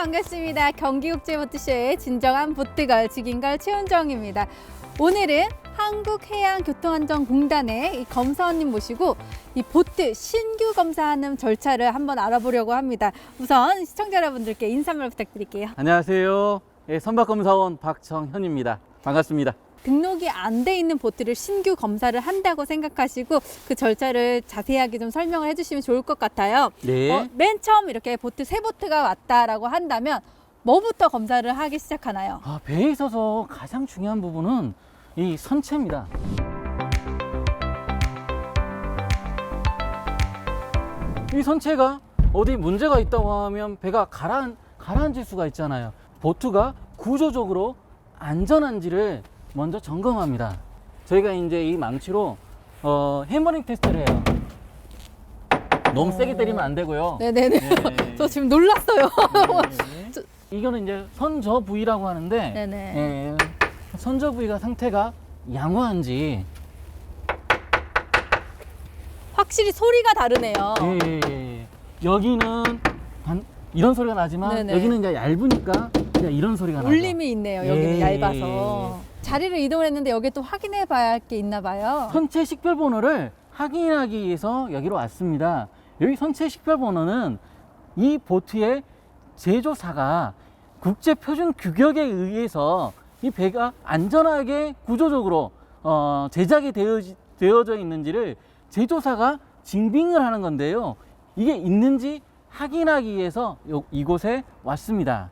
반갑습니다. 경기국제보트쇼의 진정한 보트걸 직인걸 최은정입니다. 오늘은 한국해양교통안전공단의 이 검사원님 모시고 이 보트 신규 검사하는 절차를 한번 알아보려고 합니다. 우선 시청자 여러분들께 인사말 부탁드릴게요. 안녕하세요. 예, 선박검사원 박정현입니다. 반갑습니다. 등록이 안 돼 있는 보트를 신규 검사를 한다고 생각하시고 그 절차를 자세하게 좀 설명을 해주시면 좋을 것 같아요. 네. 어, 맨 처음 이렇게 보트 세 보트가 왔다라고 한다면 뭐부터 검사를 하기 시작하나요? 아, 배에 있어서 가장 중요한 부분은 이 선체입니다. 이 선체가 어디 문제가 있다고 하면 배가 가라앉, 가라앉을 수가 있잖아요. 보트가 구조적으로 안전한지를 먼저 점검합니다. 저희가 이제 이 망치로 어, 해머링 테스트를 해요. 너무 세게 때리면 안 되고요. 네네네. 네. 저 지금 놀랐어요. 네. 이거는 이제 선저 부위라고 하는데 네네. 예, 선저 부위가 상태가 양호한지 확실히 소리가 다르네요. 예, 예, 예. 여기는 반- 이런 소리가 나지만 네네. 여기는 이제 얇으니까 그냥 이런 소리가 나죠. 울림이 있네요. 여기는 예. 얇아서. 자리를 이동을 했는데 여기 또 확인해 봐야 할 게 있나 봐요. 선체 식별 번호를 확인하기 위해서 여기로 왔습니다. 여기 선체 식별 번호는 이 보트의 제조사가 국제 표준 규격에 의해서 이 배가 안전하게 구조적으로 어, 제작이 되어, 되어져 있는지를 제조사가 증빙을 하는 건데요. 이게 있는지 확인하기 위해서 요- 이곳에 왔습니다.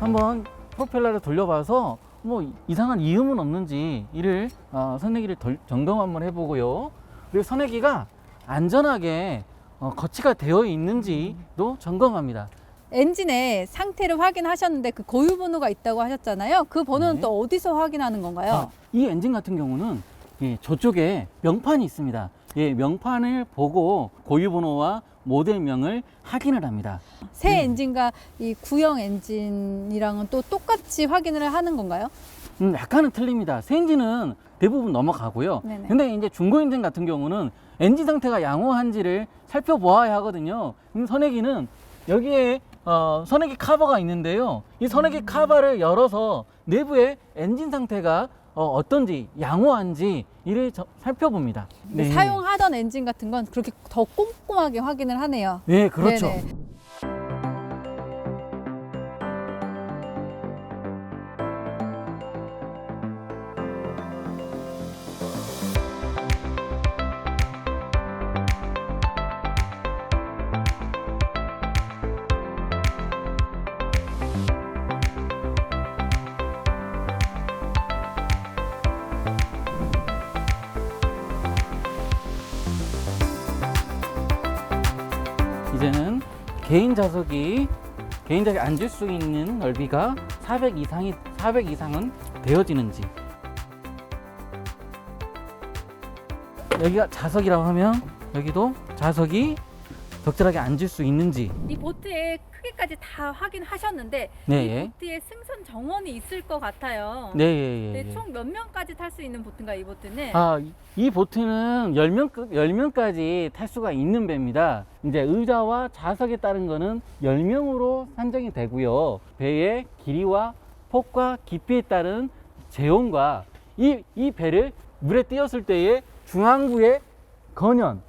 한번 프로펠러를 돌려봐서 뭐 이상한 이음은 없는지 이를 어, 선내기를 덜- 점검 한번 해보고요. 그리고 선내기가 안전하게 어, 거치가 되어 있는지도 점검합니다. 엔진의 상태를 확인하셨는데 그 고유 번호가 있다고 하셨잖아요. 그 번호는 네. 또 어디서 확인하는 건가요? 아, 이 엔진 같은 경우는 예, 저쪽에 명판이 있습니다. 예, 명판을 보고 고유 번호와 모델명을 확인을 합니다. 새 네. 엔진과 이 구형 엔진이랑은 또 똑같이 확인을 하는 건가요? 음, 약간은 틀립니다. 새 엔진은 대부분 넘어가고요. 네네. 근데 이제 중고 엔진 같은 경우는 엔진 상태가 양호한지를 살펴보아야 하거든요. 음, 선내기는 여기에 어, 선내기 카버가 있는데요. 이 선내기 음. 카버를 열어서 내부의 엔진 상태가 어, 떤지 양호한지 이를 저- 살펴봅니다. 근데 사용하던 엔진 같은 건 그렇게 더 꼼꼼하게 확인을 하네요. 네, 그렇죠. 네네. 개인 좌석이 개인 좌석에 앉을 수 있는 넓이가 400 이상이 400 이상은 되어지는지. 여기가 좌석이라고 하면 여기도 좌석이 적절하게 앉을 수 있는지 이 보트의 크기까지 다 확인하셨는데 네, 이 예. 보트에 승선 정원이 있을 것 같아요. 네, 예, 예, 네, 예. 총 몇 명까지 탈 수 있는 보트인가 이 보트는? 아, 이- 이 보트는 10명, 10명까지 탈 수가 있는 배입니다. 이제 의자와 좌석에 따른 거는 10명으로 산정이 되고요. 배의 길이와 폭과 깊이에 따른 재온과 이, 이 배를 물에 띄었을 때의 중앙부의 건연,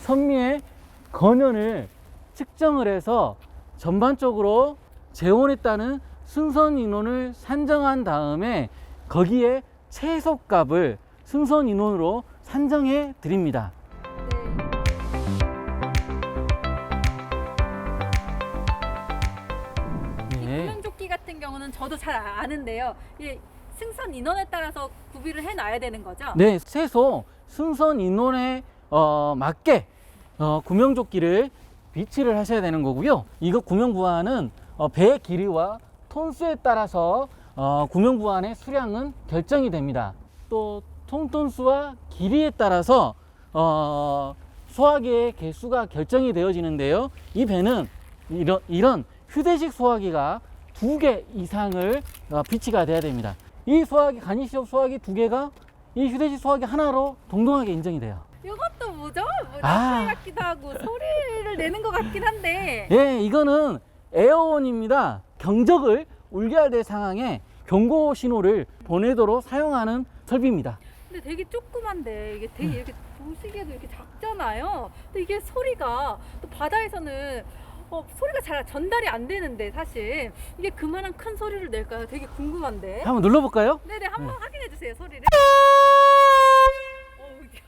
선미의 건연을 측정을 해서 전반적으로 따른 승선 인원을 산정한 다음에 거기에 최소값을 승선 인원으로 산정해 드립니다. 이 네. 구명조끼 같은 경우는 저도 잘 아는데요. 이 승선 인원에 따라서 구비를 해놔야 되는 거죠? 네, 최소 승선 인원에 어, 맞게 어, 구명조끼를 비치를 하셔야 되는 거고요. 이거 구명부안은 어, 배의 길이와 톤수에 따라서 어, 구명부안의 수량은 결정이 됩니다. 또 통톤수와 길이에 따라서 어, 소화기의 개수가 결정이 되어지는데요. 이 배는 이런, 이런 휴대식 소화기가 두 개 이상을 어, 비치가 돼야 됩니다. 이 소화기, 간이시업 소화기 두 개가 이 휴대식 소화기 하나로 동등하게 인정이 돼요. 이것도 뭐죠? 뭐 아. 같기도 하고 소리를 내는 것 같긴 한데 예, 이거는 에어온입니다. 경적을 울려야 될 상황에 경고 신호를 보내도록 사용하는 설비입니다. 근데 되게 조그만데 이게 되게 이렇게 보시기에도 이렇게 작잖아요. 근데 이게 소리가 또 바다에서는 어, 소리가 잘 전달이 안 되는데 사실 이게 그만한 큰 소리를 낼까요? 되게 궁금한데. 한번 눌러볼까요? 네네 한번 확인해 주세요 소리를. 어, 이게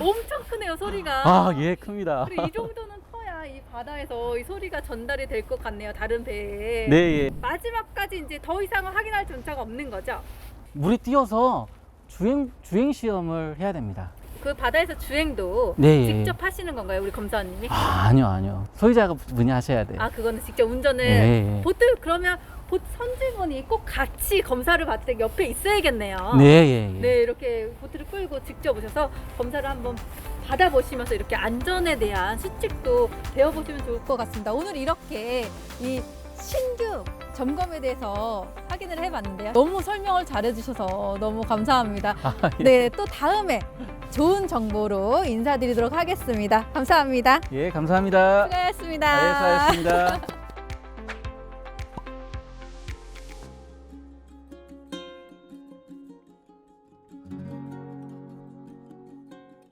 엄청 크네요 소리가. 아, 예, 큽니다. 그리고 이 정도는 커야 이 바다에서 이 소리가 전달이 될 것 같네요 다른 배에. 네, 예. 마지막까지 이제 더 이상은 확인할 전차가 없는 거죠. 물에 뛰어서 주행 주행 시험을 해야 됩니다. 그 바다에서 주행도 네, 예. 직접 하시는 건가요, 우리 검사님이? 아, 아니요, 아니요. 소유자가 분이 하셔야 돼요. 아, 그거는 직접 운전을. 네, 예. 보통 그러면 보 선주분이 꼭 같이 검사를 받을 때 옆에 있어야겠네요. 네, 예, 예. 네, 이렇게 보트를 끌고 직접 오셔서 검사를 한번 받아보시면서 이렇게 안전에 대한 수칙도 배워보시면 좋을 것 같습니다. 오늘 이렇게 이 신규 점검에 대해서 확인을 해봤는데요. 너무 설명을 잘해주셔서 너무 감사합니다. 아, 예. 네, 또 다음에 좋은 정보로 인사드리도록 하겠습니다. 감사합니다. 예, 감사합니다. 수고하셨습니다. 네, 수고하셨습니다.